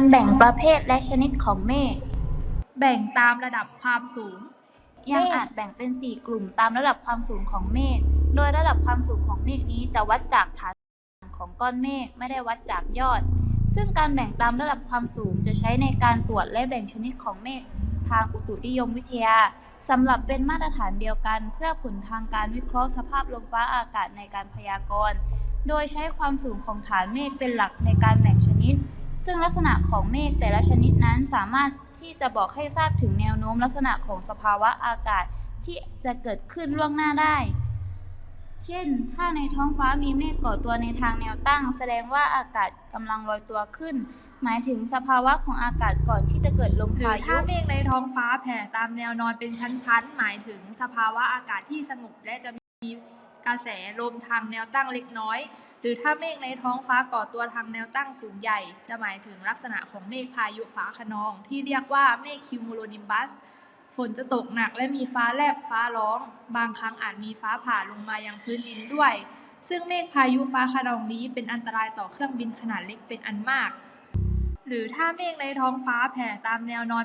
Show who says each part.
Speaker 1: การแบ่งประเภทและชนิดของเมฆ
Speaker 2: แบ่งตามระดับความสูง
Speaker 1: ยังอาจแบ่งเป็น 4 กลุ่มตามระดับความสูงของเมฆ โดยระดับความสูงของเมฆนี้จะวัดจากฐานของก้อนเมฆไม่ได้วัดจากยอด ซึ่งการแบ่งตามระดับความสูงจะใช้ในการตรวจและแบ่งชนิดของเมฆทางอุตุนิยมวิทยาสำหรับเป็นมาตรฐานเดียวกันเพื่อผลทางการวิเคราะห์สภาพลมฟ้าอากาศในการพยากรณ์ โดยใช้ความสูงของฐานเมฆเป็นหลักในการแบ่งชนิด ซึ่งลักษณะของเมฆแต่ละชนิดนั้นสามารถที่จะบอกให้ทราบถึงแนวโน้มลักษณะของสภาวะอากาศที่จะเกิดขึ้นล่วงหน้าได้ เช่น ถ้าในท้องฟ้ามีเมฆก่อตัวในทางแนวตั้ง แสดงว่าอากาศกำลังลอยตัวขึ้น หมายถึงสภาวะของอากาศก่อนที่จะเกิดลม
Speaker 2: หรือ
Speaker 1: พายุ
Speaker 2: ถ้าเมฆในท้องฟ้าแผ่ตามแนวนอนเป็นชั้นๆ หมายถึงสภาวะอากาศที่สงบและจะมีกระแสลมทางแนวตั้งเล็กน้อย หรือถ้าเมฆในท้องฟ้าก่อตัวทางแนวตั้งสูงใหญ่ จะหมายถึงลักษณะของเมฆพายุฟ้าคะนอง ที่เรียกว่าเมฆคิวมูโลนิมบัส ฝนจะตกหนักและมีฟ้าแลบฟ้าร้อง บางครั้งอาจมีฟ้าผ่าลงมายังพื้นดินด้วย ซึ่งเมฆพายุฟ้าคะนองนี้เป็นอันตรายต่อเครื่องบินขนาดเล็กเป็นอันมาก หรือถ้าเมฆในท้องฟ้าแผ่ตามแนวนอน